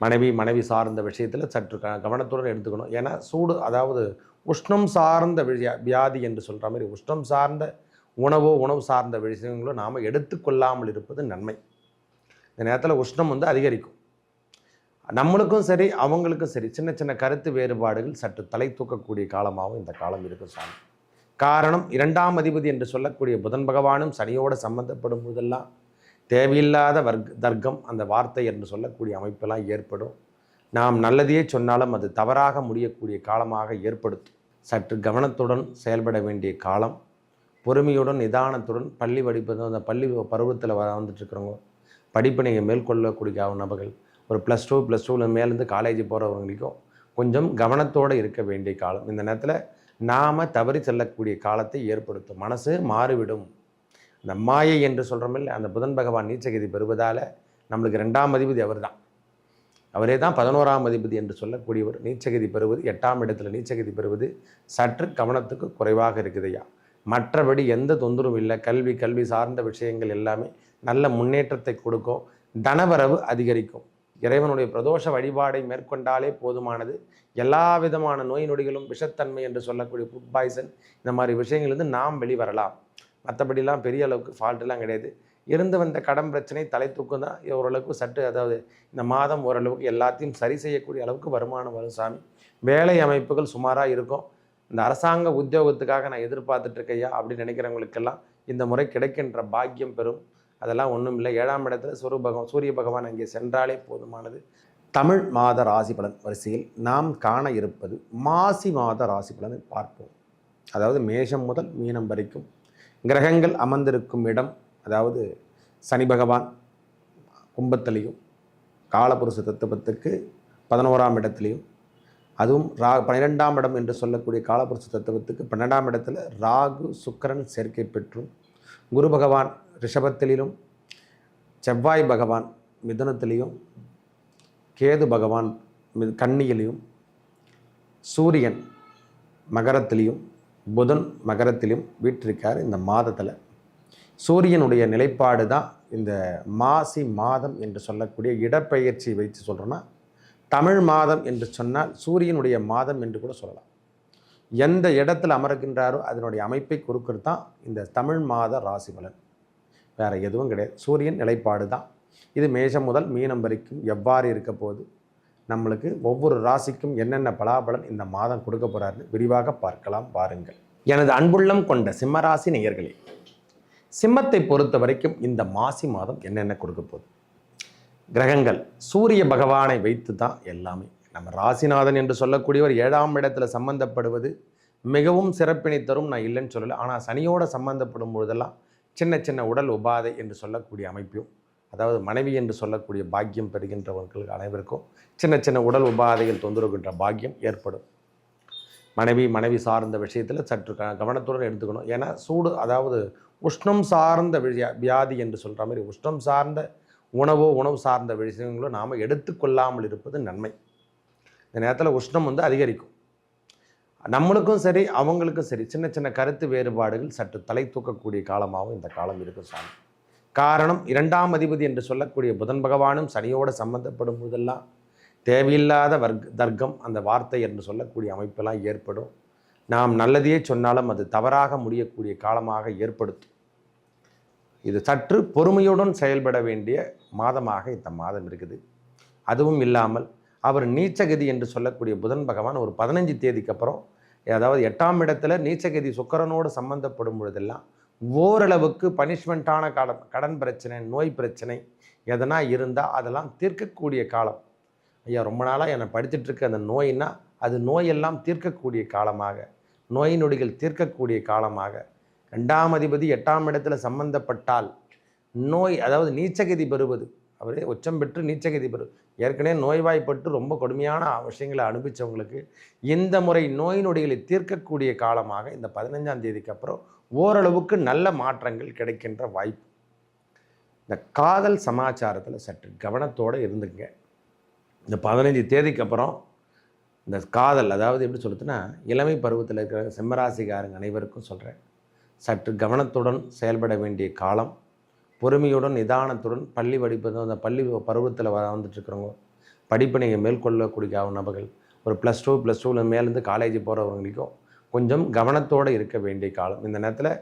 மனைவி மனைவி சார்ந்த விஷயத்தில் சற்று க கவனத்துடன் எடுத்துக்கணும். ஏன்னா சூடு அதாவது உஷ்ணம் சார்ந்த வியாதி என்று சொல்கிற மாதிரி உஷ்ணம் சார்ந்த உணவோ உணவு சார்ந்த விஷயங்களோ நாம் எடுத்துக்கொள்ளாமல் இருப்பது நன்மை. இந்த நேரத்தில் உஷ்ணம் வந்து அதிகரிக்கும். நம்மளுக்கும் சரி அவங்களுக்கும் சரி சின்ன சின்ன கருத்து வேறுபாடுகள் சற்று தலை தூக்கக்கூடிய காலமாகவும் இந்த காலம் இருக்கும் சாமி காரணம் இரண்டாம் அதிபதி என்று சொல்லக்கூடிய புதன் பகவானும் சனியோடு சம்பந்தப்படும் போதெல்லாம் தேவையில்லாத வர்க் தர்க்கம் அந்த வார்த்தை என்று சொல்லக்கூடிய அமைப்பெல்லாம் ஏற்படும். நாம் நல்லதையே சொன்னாலும் அது தவறாக முடியக்கூடிய காலமாக ஏற்படுத்தும். சற்று கவனத்துடன் செயல்பட வேண்டிய காலம் பொறுமையுடன் நிதானத்துடன் பள்ளி படிப்பு அந்த பள்ளி பருவத்தில் வர வந்துட்டுருக்கிறவங்க படிப்பினையை மேற்கொள்ளக்கூடிய நபர்கள் ஒரு ப்ளஸ் டூ ப்ளஸ் டூவில் மேலேருந்து காலேஜ் போகிறவங்களுக்கும் கொஞ்சம் கவனத்தோடு இருக்க வேண்டிய காலம். இந்த நேரத்தில் நாம் தவறி செல்லக்கூடிய காலத்தை ஏற்படுத்தும். மனசு மாறிவிடும். இந்த மாயை என்று சொல்கிறோமில்ல அந்த புதன் பகவான் நீச்சகதி பெறுவதால் நம்மளுக்கு ரெண்டாம் அதிபதி அவர் தான் அவரே தான் பதினோராம் அதிபதி என்று சொல்லக்கூடியவர். நீச்சகதி பெறுவது எட்டாம் இடத்துல நீச்சகதி பெறுவது சற்று கவனத்துக்கு குறைவாக இருக்குதையா? மற்றபடி எந்த தொந்தரவும் இல்லை. கல்வி கல்வி சார்ந்த விஷயங்கள் எல்லாமே நல்ல முன்னேற்றத்தை கொடுக்கும். தனவரவு அதிகரிக்கும். இறைவனுடைய பிரதோஷ வழிபாடை மேற்கொண்டாலே போதுமானது. எல்லா விதமான நோய் நொடிகளும் விஷத்தன்மை என்று சொல்லக்கூடிய ஃபுட் பாய்சன் இந்த மாதிரி விஷயங்கள்லேருந்து நாம் வெளிவரலாம். மற்றபடிலாம் பெரிய அளவுக்கு ஃபால்ட்டுலாம் கிடையாது. இருந்து வந்த கடன் பிரச்சனை தலை தூக்கம் தான் ஓரளவுக்கு சற்று அதாவது இந்த மாதம் ஓரளவுக்கு எல்லாத்தையும் சரி செய்யக்கூடிய அளவுக்கு வருமானம் வரும் சாமி. வேலை அமைப்புகள் சுமாராக இருக்கும். இந்த அரசாங்க உத்தியோகத்துக்காக நான் எதிர்பார்த்துட்ருக்கையா அப்படின்னு நினைக்கிறவங்களுக்கெல்லாம் இந்த முறை கிடைக்கின்ற பாக்கியம் பெறும். அதெல்லாம் ஒன்றும் இல்லை. ஏழாம் இடத்துல சுரு பகவான் சூரிய பகவான் அங்கே சென்றாலே போதுமானது. தமிழ் மாத ராசி பலன் வரிசையில் நாம் காண இருப்பது மாசி மாத ராசி பலனை பார்ப்போம். அதாவது மேஷம் முதல் மீனம் வரைக்கும் கிரகங்கள் அமர்ந்திருக்கும் இடம் அதாவது சனி பகவான் கும்பத்திலையும் காலபுருஷ தத்துவத்துக்கு பதினோராம் இடத்துலையும் அதுவும் ரா பன்னிரெண்டாம் இடம் என்று சொல்லக்கூடிய காலபுருஷ தத்துவத்துக்கு பன்னெண்டாம் இடத்துல ராகு சுக்கரன் சேர்க்கை பெற்றும் குரு பகவான் ரிஷபத்திலும் செவ்வாய் பகவான் மிதுனத்திலையும் கேது பகவான் மி கன்னியிலையும் சூரியன் மகரத்திலையும் புதன் மகரத்திலும் வீற்றிருக்கார் இந்த மாதத்தில். சூரியனுடைய நிலைப்பாடு தான் இந்த மாசி மாதம் என்று சொல்லக்கூடிய இடப்பெயர்ச்சி வைத்து சொல்கிறோன்னா தமிழ் மாதம் என்று சொன்னால் சூரியனுடைய மாதம் என்று கூட சொல்லலாம். எந்த இடத்துல அமர்கின்றாரோ அதனுடைய அமைப்பை கொடுக்கறது தான் இந்த தமிழ் மாத ராசி பலன். வேறு எதுவும் கிடையாது. சூரியன் நிலைப்பாடு தான். இது மேஷம் முதல் மீனம் வரைக்கும் எவ்வாறு இருக்க போகுது? நம்மளுக்கு ஒவ்வொரு ராசிக்கும் என்னென்ன பலாபலன் இந்த மாதம் கொடுக்க போகிறாருன்னு விரிவாக பார்க்கலாம் வாருங்கள். எனது அன்புள்ளம் கொண்ட சிம்மராசி நேயர்களே சிம்மத்தை பொறுத்த வரைக்கும் இந்த மாசி மாதம் என்னென்ன கொடுக்க போகுது? கிரகங்கள் சூரிய பகவானை வைத்து தான் எல்லாமே. நம்ம ராசிநாதன் என்று சொல்லக்கூடியவர் ஏழாம் இடத்துல சம்பந்தப்படுவது மிகவும் சிறப்பினை தரும் நான் இல்லைன்னு சொல்லலை. ஆனால் சனியோட சம்பந்தப்படும் பொழுதெல்லாம் சின்ன சின்ன உடல் உபாதை என்று சொல்லக்கூடிய அமைப்பையும் அதாவது மனைவி என்று சொல்லக்கூடிய பாக்கியம் பெறுகின்றவர்களுக்கு அனைவருக்கும் சின்ன சின்ன உடல் உபாதைகள் தொந்தரவுகின்ற பாக்கியம் ஏற்படும். மனைவி மனைவி சார்ந்த விஷயத்தில் சற்று க கவனத்துடன் எடுத்துக்கணும். ஏன்னா சூடு அதாவது உஷ்ணம் சார்ந்த வியாதி என்று சொல்கிற மாதிரி உஷ்ணம் சார்ந்த உணவோ உணவு சார்ந்த விஷயங்களோ நாம் எடுத்துக்கொள்ளாமல் இருப்பது நன்மை. இந்த நேரத்தில் உஷ்ணம் வந்து அதிகரிக்கும். நம்மளுக்கும் சரி அவங்களுக்கும் சரி சின்ன சின்ன கருத்து வேறுபாடுகள் சற்று தலை தூக்கக்கூடிய காலமாகவும் இந்த காலம் இருக்கும் சாமி. காரணம் இரண்டாம் அதிபதி என்று சொல்லக்கூடிய புதன் பகவானும் சனியோடு சம்பந்தப்படும் போதெல்லாம் தேவையில்லாத வர்க் தர்க்கம் அந்த வார்த்தை என்று சொல்லக்கூடிய அமைப்பெல்லாம் ஏற்படும். நாம் நல்லதையே சொன்னாலும் அது தவறாக முடியக்கூடிய காலமாக ஏற்படுத்தும். இது சற்று பொறுமையுடன் செயல்பட வேண்டிய மாதமாக இந்த மாதம் இருக்குது. அதுவும் இல்லாமல் அவர் நீச்சகதி என்று சொல்லக்கூடிய புதன் பகவான் ஒரு பதினஞ்சு தேதிக்கு அப்புறம் அதாவது எட்டாம் இடத்துல நீச்சகதி சுக்கரனோடு சம்பந்தப்படும் பொழுதெல்லாம் ஓரளவுக்கு பனிஷ்மெண்ட்டான காலம் கடன் பிரச்சனை நோய் பிரச்சனை எதனா இருந்தால் அதெல்லாம் தீர்க்கக்கூடிய காலம். ஐயா ரொம்ப நாளாக என்னை படித்துட்ருக்க அந்த நோயின்னா அது நோயெல்லாம் தீர்க்கக்கூடிய காலமாக நோய் நொடிகள் தீர்க்கக்கூடிய காலமாக. ரெண்டாம் அதிபதி எட்டாம் இடத்துல சம்பந்தப்பட்டால் நோய் அதாவது நீச்சகதி பெறுவது. அவரே உச்சம் பெற்று நீச்சகதி பெறு ஏற்கனவே நோய்வாய்ப்பட்டு ரொம்ப கொடுமையான விஷயங்களை அனுபவித்தவங்களுக்கு இந்த முறை நோய் நொடிகளை தீர்க்கக்கூடிய காலமாக இந்த பதினஞ்சாம் தேதிக்கு அப்புறம் ஓரளவுக்கு நல்ல மாற்றங்கள் கிடைக்கின்ற வாய்ப்பு. இந்த காதல் சமாச்சாரத்தில் சற்று கவனத்தோடு இருந்துங்க இந்த பதினைஞ்சு தேதிக்கு அப்புறம் இந்த காதல் அதாவது எப்படி சொல்லுதுன்னா இளமை பருவத்தில் இருக்கிற சிம்மராசிகாரங்க அனைவருக்கும் சொல்கிறேன் சற்று கவனத்துடன் செயல்பட வேண்டிய காலம் பொறுமையுடன் நிதானத்துடன் பள்ளி படிப்பது அந்த பள்ளி பருவத்தில் வர வந்துட்டுருக்கிறவங்க படிப்பு நீங்கள் மேற்கொள்ளக்கூடிய நபர்கள் ஒரு ப்ளஸ் டூ ப்ளஸ் டூவில் மேலேருந்து காலேஜ் போகிறவங்களுக்கும் கொஞ்சம் கவனத்தோடு இருக்க வேண்டிய காலம். இந்த நேரத்தில்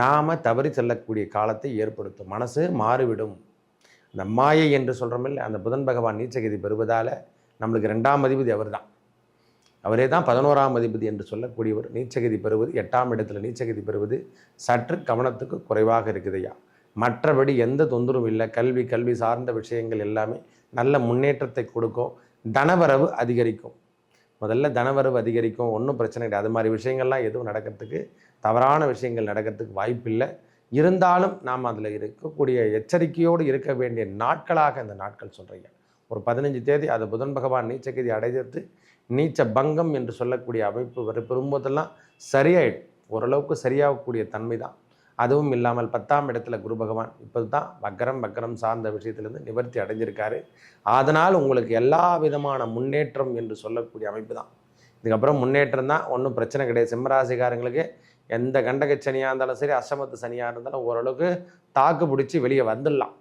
நாம் தவறி செல்லக்கூடிய காலத்தை ஏற்படுத்தும். மனசு மாறிவிடும். இந்த மாயை என்று சொல்கிறோமில்ல அந்த புதன் பகவான் நீச்சகதி பெறுவதால் நம்மளுக்கு ரெண்டாம் அதிபதி அவர் தான் அவரே தான் பதினோராம் அதிபதி என்று சொல்லக்கூடியவர். நீச்சகதி பெறுவது எட்டாம் இடத்துல நீச்சகதி பெறுவது சற்று கவனத்துக்கு குறைவாக இருக்குதையா மற்றபடி எந்த தொந்தரவும் இல்லை. கல்வி கல்வி சார்ந்த விஷயங்கள் எல்லாமே நல்ல முன்னேற்றத்தை கொடுக்கும். தனவரவு அதிகரிக்கும். முதல்ல தனவரவு அதிகரிக்கும் ஒன்றும் பிரச்சனை கிடையாது. அது மாதிரி விஷயங்கள்லாம் எதுவும் நடக்கிறதுக்கு தவறான விஷயங்கள் நடக்கிறதுக்கு வாய்ப்பில்லை. இருந்தாலும் நாம் அதில் இருக்கக்கூடிய எச்சரிக்கையோடு இருக்க வேண்டிய நாட்களாக இந்த நாட்கள் சொல்கிறீங்க ஒரு பதினஞ்சு தேதி அது புதன் பகவான் நீச்சகதி அடைகிறது. நீச்ச பங்கம் என்று சொல்லக்கூடிய அமைப்பு வரும்போதெல்லாம் சரியாயிடும். ஓரளவுக்கு சரியாகக்கூடிய தன்மை தான். அதுவும் இல்லாமல் பத்தாம் இடத்துல குரு பகவான் இப்போ தான் வக்கரம் வக்கரம் சார்ந்த விஷயத்திலேருந்து நிவர்த்தி அடைஞ்சிருக்காரு. அதனால் உங்களுக்கு எல்லா விதமான முன்னேற்றம் என்று சொல்லக்கூடிய அமைப்பு தான். இதுக்கப்புறம் முன்னேற்றம் தான் ஒன்றும் பிரச்சனை கிடையாது. சிம்மராசிக்காரங்களுக்கு எந்த கண்டக சனியாக இருந்தாலும் சரி அசமத்து சனியாக இருந்தாலும் ஓரளவுக்கு தாக்கு பிடிச்சி வெளியே வந்துடலாம்.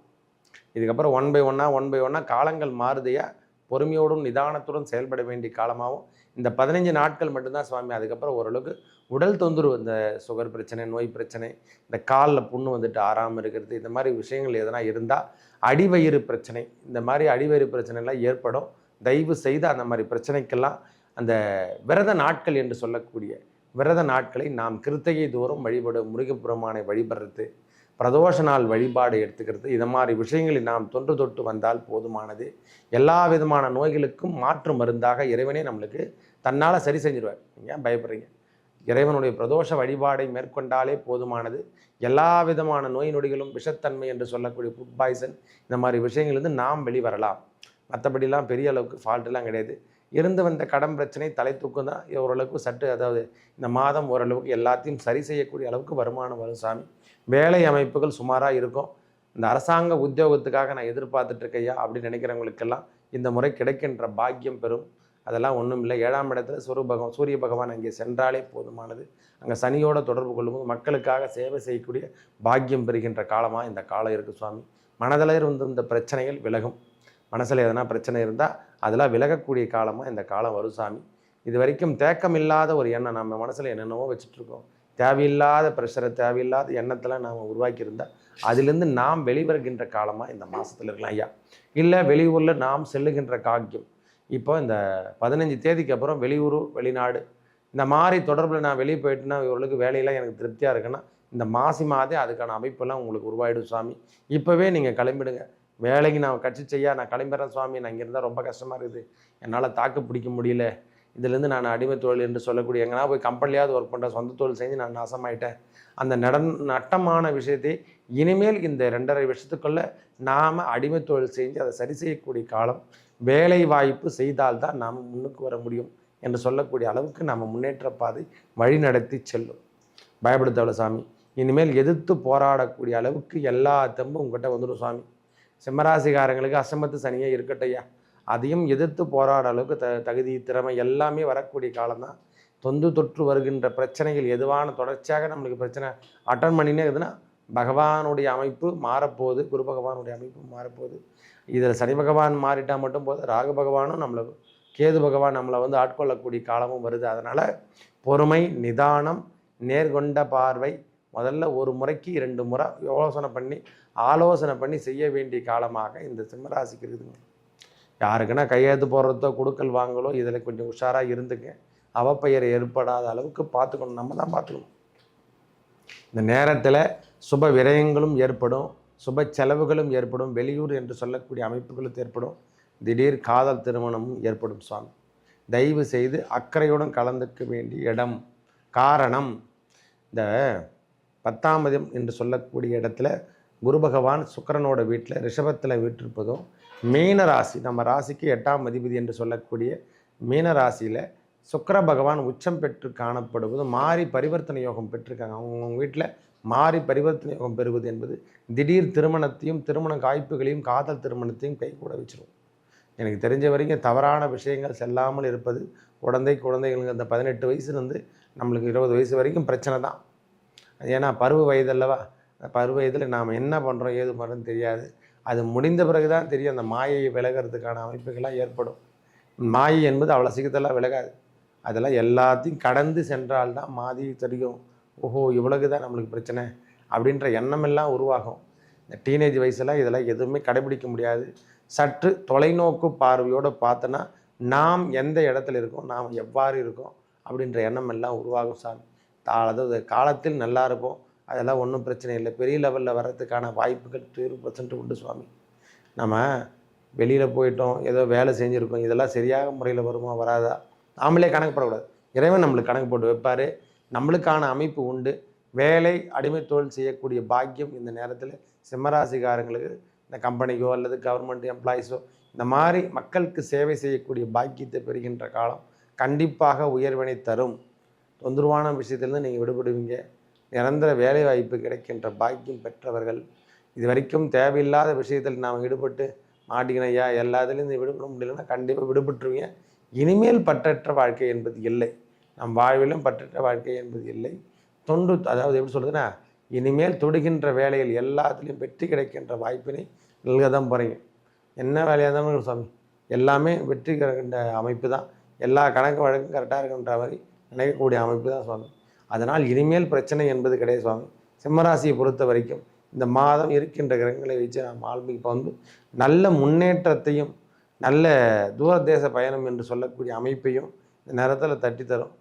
இதுக்கப்புறம் ஒன் பை ஒன்னாக ஒன் பை ஒன்னாக காலங்கள் மாறுதையாக பொறுமையோடும் நிதானத்துடன் செயல்பட வேண்டிய காலமாகவும் இந்த பதினஞ்சு நாட்கள் மட்டும்தான் சுவாமி. அதுக்கப்புறம் ஓரளவுக்கு உடல் தொந்தரவு இந்த சுகர் பிரச்சனை நோய் பிரச்சனை இந்த காலில் புண்ணு வந்துட்டு ஆறாமல் இருக்கிறது இந்த மாதிரி விஷயங்கள் எதனா இருந்தால் அடிவயிறு பிரச்சனை இந்த மாதிரி அடிவயிறு பிரச்சனைலாம் ஏற்படும். தயவு செய்து அந்த மாதிரி பிரச்சனைக்கெல்லாம் அந்த விரத நாட்கள் என்று சொல்லக்கூடிய விரத நாட்களை நாம் கிருத்தகை தோறும் வழிபடு முருகப்பெருமானை வழிபடுறது பிரதோஷ நாள் வழிபாடு எடுத்துக்கிறது இது மாதிரி விஷயங்களை நாம் தொன்று தொட்டு வந்தால் போதுமானது. எல்லா விதமான நோய்களுக்கும் மாற்று மருந்தாக இறைவனே நம்மளுக்கு தன்னால் சரி செஞ்சிருவார். ஏன் பயப்படுறீங்க? இறைவனுடைய பிரதோஷ வழிபாடை மேற்கொண்டாலே போதுமானது. எல்லா விதமான நோய் நொடிகளும் விஷத்தன்மை என்று சொல்லக்கூடிய ஃபுட் பாய்சன் இந்த மாதிரி விஷயங்கள்லேருந்து நாம் வெளிவரலாம். மற்றபடிலாம் பெரிய அளவுக்கு ஃபால்ட்டெல்லாம் கிடையாது. இருந்து வந்த கடன் பிரச்சனை தலை தூக்கம் தான் ஓரளவுக்கு சற்று அதாவது இந்த மாதம் ஓரளவுக்கு எல்லாத்தையும் சரி செய்யக்கூடிய அளவுக்கு வருமானம் வரும் சாமி. வேலை அமைப்புகள் சுமாராக இருக்கும். இந்த அரசாங்க உத்தியோகத்துக்காக நான் எதிர்பார்த்துட்ருக்கையா அப்படின்னு நினைக்கிறவங்களுக்கெல்லாம் இந்த முறை கிடைக்கின்ற பாக்கியம் பெறும். அதெல்லாம் ஒன்றும் இல்லை. ஏழாம் இடத்துல சுரு பகவான் சூரிய பகவான் அங்கே சென்றாலே போதுமானது. அங்கே சனியோட தொடர்பு கொள்ளும்போது மக்களுக்காக சேவை செய்யக்கூடிய பாக்கியம் பெறுகின்ற காலமாக இந்த காலம் இருக்குது சுவாமி. மனதில் இருந்த இந்த பிரச்சனைகள் விலகும். மனசில் எதனா பிரச்சனை இருந்தால் அதெல்லாம் விலகக்கூடிய காலமாக இந்த காலம் வரும் சாமி இது வரைக்கும் தேக்கம் இல்லாத ஒரு எண்ணம் நம்ம மனசில் என்னென்னவோ வச்சுட்ருக்கோம் தேவையில்லாத ப்ரெஷரை தேவையில்லாத எண்ணத்தெல்லாம் நாம் உருவாக்கியிருந்தால் அதிலிருந்து நாம் வெளிவருகின்ற காலமாக இந்த மாதத்தில் இருக்கலாம் ஐயா. இல்லை வெளியூரில் நாம் செல்லுகின்ற காக்கியம் இப்போ இந்த பதினஞ்சு தேதிக்கு அப்புறம் வெளியூர் வெளிநாடு இந்த மாதிரி தொடர்பில் நான் வெளியே போயிட்டுனா இவர்களுக்கு வேலையெல்லாம் எனக்கு திருப்தியாக இருக்குன்னா இந்த மாசி மாதே அதுக்கான அமைப்பெல்லாம் உங்களுக்கு உருவாயிடும் சுவாமி. இப்போவே நீங்கள் கிளம்பிடுங்க. வேலைக்கு நான் கட்சி செய்யா நான் கிளம்புறேன் சுவாமி. நான் இங்கே இருந்தால் ரொம்ப கஷ்டமாக இருக்குது. என்னால் தாக்கு பிடிக்க முடியல. இதுலேருந்து நான் அடிமை தொழில் என்று சொல்லக்கூடிய எங்கன்னா போய் கம்பெனியாவது ஒர்க் பண்ணுறேன் சொந்த தொழில் செஞ்சு நான் நாசமாயிட்டேன். அந்த நடன் நட்டமான விஷயத்தை இனிமேல் இந்த ரெண்டரை வருஷத்துக்குள்ளே நாம் அடிமை தொழில் செஞ்சு அதை சரி செய்யக்கூடிய காலம் வேலை வாய்ப்பு செய்தால்தான் நாம் முன்னுக்கு வர முடியும் என்று சொல்லக்கூடிய அளவுக்கு நாம் முன்னேற்ற பாதை வழி நடத்தி செல்லும் பயப்படுத்தவள சாமி இனிமேல் எதிர்த்து போராடக்கூடிய அளவுக்கு எல்லா தெம்பும் உங்கள்கிட்ட வந்துடும் சாமி. சிம்மராசிகாரங்களுக்கு அசமத்து சனியே இருக்கட்டையா அதையும் எதிர்த்து போராட அளவுக்கு த தகுதி திறமை எல்லாமே வரக்கூடிய காலம்தான். தொந்து தொற்று வருகின்ற பிரச்சனைகள் எதுவான தொடர்ச்சியாக நம்மளுக்கு பிரச்சனை அட்டன் பண்ணினே இருக்குதுன்னா பகவானுடைய அமைப்பு மாறப்போகுது குரு பகவானுடைய அமைப்பு மாறப்போகுது. இதில் சனி பகவான் மாறிட்டால் மட்டும் போது ராகு பகவானும் நம்மளை கேது பகவான் நம்மளை வந்து ஆட்கொள்ளக்கூடிய காலமும் வருது. அதனால் பொறுமை நிதானம் நேர்கொண்ட பார்வை முதல்ல ஒரு முறைக்கு இரண்டு முறை யோசனை பண்ணி ஆலோசனை பண்ணி செய்ய வேண்டிய காலமாக இந்த சிம்மராசிக்கு இருக்குதுங்க. யாருக்குன்னா கையெழுத்து போடுறதோ கொடுக்கல் வாங்கலோ இதில் கொஞ்சம் உஷாராக இருந்துங்க. அவப்பெயர் ஏற்படாத அளவுக்கு பார்த்துக்கணும். நம்ம தான் பார்த்துக்கணும். இந்த நேரத்தில் சுப விரயங்களும் ஏற்படும் சுப செலவுகளும் ஏற்படும் வெளியூர் என்று சொல்லக்கூடிய அமைப்புகளும் ஏற்படும் திடீர் காதல் திருமணமும் ஏற்படும் சுவாமி. தயவு செய்து அக்கறையுடன் கலந்துக்க வேண்டிய இடம் காரணம் இந்த பத்தாம் என்று சொல்லக்கூடிய இடத்துல குரு பகவான் சுக்கரனோட வீட்டில் ரிஷபத்தில் வீற்றிருப்பதும் மீன ராசி நம்ம ராசிக்கு எட்டாம் அதிபதி என்று சொல்லக்கூடிய மீன ராசியில் சுக்கர பகவான் உச்சம் பெற்று காணப்படுவதும் மாறி பரிவர்த்தனை யோகம் பெற்றிருக்காங்க. அவங்கவுங்க வீட்டில் மாறி பரிவர்த்தனை யோகம் பெறுவது என்பது திடீர் திருமணத்தையும் திருமண காய்ப்புகளையும் காதல் திருமணத்தையும் கை கூட வச்சிரும். எனக்கு தெரிஞ்ச வரைக்கும் தவறான விஷயங்கள் செல்லாமல் இருப்பது குழந்தை குழந்தைகளுக்கு அந்த பதினெட்டு வயசுலேருந்து நம்மளுக்கு இருபது வயசு வரைக்கும் பிரச்சனை தான். ஏன்னா பருவ வயது அல்லவா? அந்த பருவ வயதில் நாம் என்ன பண்ணுறோம் ஏது பண்ணுறோன்னு தெரியாது. அது முடிந்த பிறகு தான் தெரியும் அந்த மாயையை விலகிறதுக்கான அமைப்புகள்லாம் ஏற்படும். மாயை என்பது அவ்வளோ சீக்கிரத்தெல்லாம் விலகாது. அதெல்லாம் எல்லாத்தையும் கடந்து சென்றால்தான் மாதி தெரியும். ஓஹோ இவ்வளவு தான் நம்மளுக்கு பிரச்சனை அப்படின்ற எண்ணமெல்லாம் உருவாகும். இந்த டீனேஜ் வயசில் இதெல்லாம் எதுவுமே கடைபிடிக்க முடியாது. சற்று தொலைநோக்கு பார்வையோடு பார்த்தோன்னா நாம் எந்த இடத்துல இருக்கோம் நாம் எவ்வாறு இருக்கோம் அப்படின்ற எண்ணம் எல்லாம் உருவாகும் சாமி. தா அதாவது காலத்தில் நல்லா இருப்போம். அதெல்லாம் ஒன்றும் பிரச்சனை இல்லை. பெரிய லெவலில் வர்றதுக்கான வாய்ப்புகள் நூறு பர்சன்ட் உண்டு சுவாமி. நம்ம வெளியில் போயிட்டோம் ஏதோ வேலை செஞ்சுருக்கோம் இதெல்லாம் சரியாக முறையில் வருமா வராதா? நாமளே கணக்கு போடக்கூடாது. இறைவன் நம்மளுக்கு கணக்கு போட்டு வைப்பார். நம்மளுக்கான அமைப்பு உண்டு. வேலை அடிமை தொழில் செய்யக்கூடிய பாக்கியம் இந்த நேரத்தில் சிம்மராசிகாரங்களுக்கு இந்த கம்பெனிக்கோ அல்லது கவர்மெண்ட் எம்ப்ளாயிஸோ இந்த மாதிரி மக்களுக்கு சேவை செய்யக்கூடிய பாக்கியத்தை பெறுகின்ற காலம் கண்டிப்பாக உயர்வினை தரும். தொந்தரவான விஷயத்திலிருந்து நீங்கள் விடுபடுவீங்க. நிரந்தர வேலை வாய்ப்பு கிடைக்கின்ற பாக்கியம் பெற்றவர்கள். இது வரைக்கும் தேவையில்லாத விஷயத்தில் நாம் ஈடுபட்டு மாட்டிக்கணும் ஐயா எல்லாத்துலேயும் விடுபட முடியலன்னா கண்டிப்பாக விடுபட்டுருவீங்க. இனிமேல் பற்றற்ற வாழ்க்கை என்பது இல்லை. நம் வாழ்விலும் பற்றற்ற வாழ்க்கை என்பது இல்லை. தொண்டு அதாவது எப்படி சொல்கிறதுன்னா இனிமேல் தொடுகின்ற வேலையில் எல்லாத்துலேயும் வெற்றி கிடைக்கின்ற வாய்ப்பினை நல்க தான் போகிறீங்க என்ன வேலையாக இருந்தாலும் சாமி. எல்லாமே வெற்றி கிடைக்கின்ற அமைப்பு தான். எல்லா கணக்கு வழக்கும் கரெக்டாக இருக்கின்ற மாதிரி நினைக்கக்கூடிய அமைப்பு தான் சுவாமி அதனால் இனிமேல் பிரச்சனை என்பது கிடையாது சுவாமி சிம்மராசியை பொறுத்த வரைக்கும் இந்த மாதம் இருக்கின்ற கிரகங்களை வச்சு நாம் ஆன்மீக வந்து நல்ல முன்னேற்றத்தையும் நல்ல தூரதேச பயணம் என்று சொல்லக்கூடிய அமைப்பையும் இந்த நேரத்தில் தட்டித்தரும்.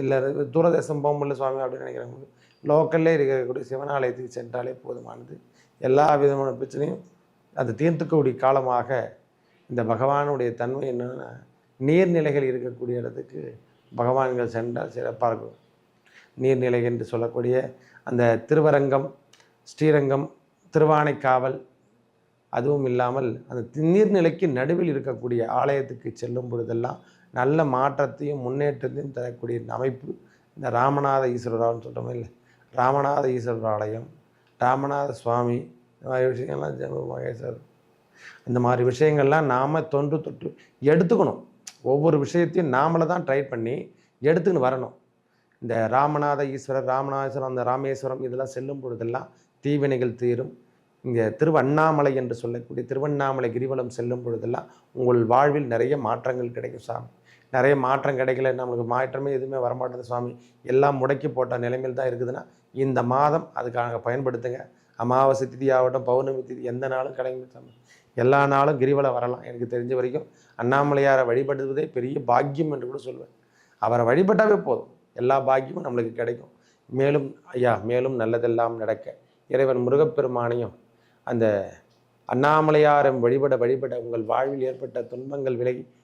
இல்லை தூரதேசம் போக முடியல சுவாமி அப்படின்னு நினைக்கிறவங்க லோக்கல்லே இருக்கக்கூடிய சிவனாலயத்துக்கு சென்றாலே போதுமானது. எல்லா விதமான பிரச்சனையும் அது தீர்த்துக்கக்கூடிய காலமாக இந்த பகவானுடைய தன்மை என்னென்னா நீர்நிலைகள் இருக்கக்கூடிய இடத்துக்கு பகவான்கள் சென்றால் சிறப்பாக இருக்கும். நீர்நிலை என்று சொல்லக்கூடிய அந்த திருவரங்கம் ஸ்ரீரங்கம் திருவானைக்காவல் அதுவும் இல்லாமல் அந்த நீர்நிலைக்கு நடுவில் இருக்கக்கூடிய ஆலயத்துக்கு செல்லும் பொழுதெல்லாம் நல்ல மாற்றத்தையும் முன்னேற்றத்தையும் தரக்கூடிய அமைப்பு இந்த ராமநாத ஈஸ்வரரான்னு சொல்கிறோமே இல்லை. ராமநாத ஈஸ்வரர் ஆலயம் ராமநாத சுவாமி இந்த மாதிரி விஷயங்கள்லாம் ஜெம மகேஸ்வர் இந்த மாதிரி விஷயங்கள்லாம் நாம் தொன்று தொட்டு எடுத்துக்கணும். ஒவ்வொரு விஷயத்தையும் நாமளை தான் ட்ரை பண்ணி எடுத்துக்கின்னு வரணும். இந்த ராமநாத ஈஸ்வரர் ராமநாதேஸ்வரம் அந்த ராமேஸ்வரம் இதெல்லாம் செல்லும் பொழுதெல்லாம் தீவினைகள் தீரும். இங்கே திருவண்ணாமலை என்று சொல்லக்கூடிய திருவண்ணாமலை கிரிவலம் செல்லும் பொழுதெல்லாம் உங்கள் வாழ்வில் நிறைய மாற்றங்கள் கிடைக்கும் சாமி. நிறைய மாற்றம் கிடைக்கல நம்மளுக்கு மாற்றமே எதுவுமே வரமாட்டேது சுவாமி. எல்லாம் முடக்கி போட்ட நிலைமையில் தான் இருக்குதுன்னா இந்த மாதம் அதுக்காக பயன்படுத்துங்க. அமாவாசை திதி ஆகட்டும் பௌர்ணமி திதி எந்த நாளும் கிடைக்கும் சாமி எல்லா நாளும் கிரிவலம் வரலாம் எனக்கு தெரிஞ்ச வரைக்கும். அண்ணாமலையாரை வழிபடுவதே பெரிய பாக்கியம் என்று கூட சொல்வேன். அவரை வழிபட்டாவே போதும். எல்லா பாக்கியமும் நம்மளுக்கு கிடைக்கும். மேலும் ஐயா மேலும் நல்லதெல்லாம் நடக்க. இறைவன் முருகப்பெருமானையும் அந்த அண்ணாமலையாரம் வழிபட வழிபட உங்கள் வாழ்வில் ஏற்பட்ட துன்பங்கள் விலகி